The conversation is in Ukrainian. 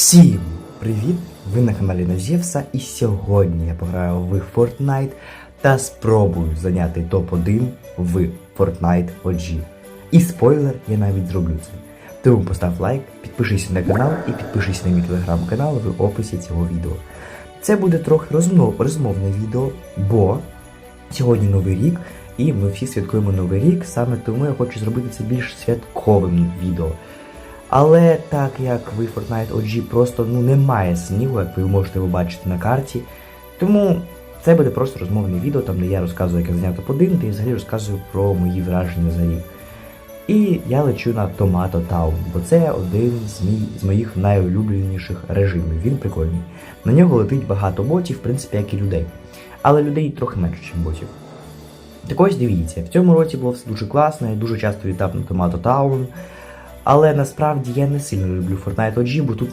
Всім привіт! Ви на каналі Назєвса і сьогодні я пограю в Fortnite та спробую зайняти топ-1 в Fortnite OG. І спойлер, я навіть зроблю це. Тому постав лайк, підпишись на канал і підпишись на мій телеграм-канал в описі цього відео. Це буде трохи розмов, розмовне відео, бо сьогодні новий рік, і ми всі святкуємо новий рік, саме тому я хочу зробити це більш святковим відео. Але так як в Fortnite OG просто ну немає снігу, як ви можете побачити на карті. Тому це буде просто розмовне відео, там де я розказую, як я зайняв топ-1, та і взагалі розказую про мої враження за рік. І я лечу на Tomato Town, бо це один з, мій, з моїх найулюбленіших режимів. Він прикольний. На нього летить багато ботів, в принципі, як і людей. Але людей трохи менше, ніж ботів. Так ось дивіться, в цьому році було все дуже класно, я дуже часто літав на Tomato Town. Але насправді я не сильно люблю Fortnite OG, бо тут